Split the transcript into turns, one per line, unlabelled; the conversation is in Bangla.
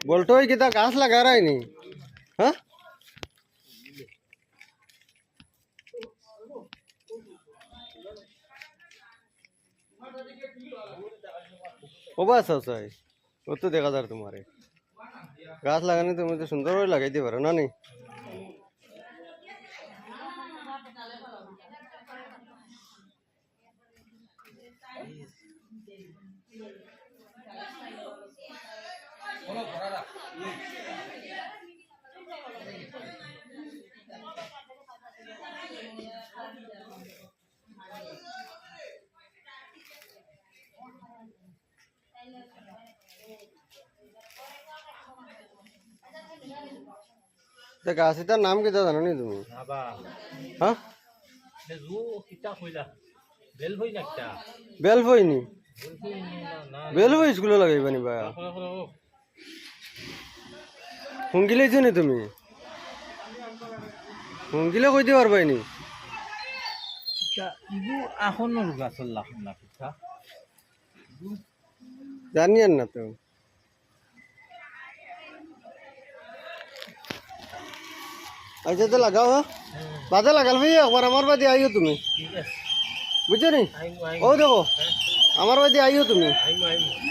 ওই কিতা গাছ লাগা রায়নি হ্যাঁ? ও বাস আছে ও তো দেখা যার তোমারে। গাছ লাগানি তুমি তো সুন্দর করে লাগাইতে পারো, না নি? গাছ এটার নাম কিতা জানো নি তুমি? হ্যাঁ?
জু কিতা কইলা? বেল হই না? কিতা
বেল
হই
স্কুলে লাগাইবা নি বা
কলা
হুঙ্গিলেছো নি তুমি? হুঙ্গিলে কইতে পারবাই নি।
কিতা ইগু আহনৰ গাছৰ লাখ না কিতা
জানি আর না তো। আচ্ছা তো লাগাও হ্যাঁ। বাদে লাগাল ভাই একবার আমার বাদে আইও তুমি। বুঝছ নি? ও দেখো আমার বাদে আইও তুমি।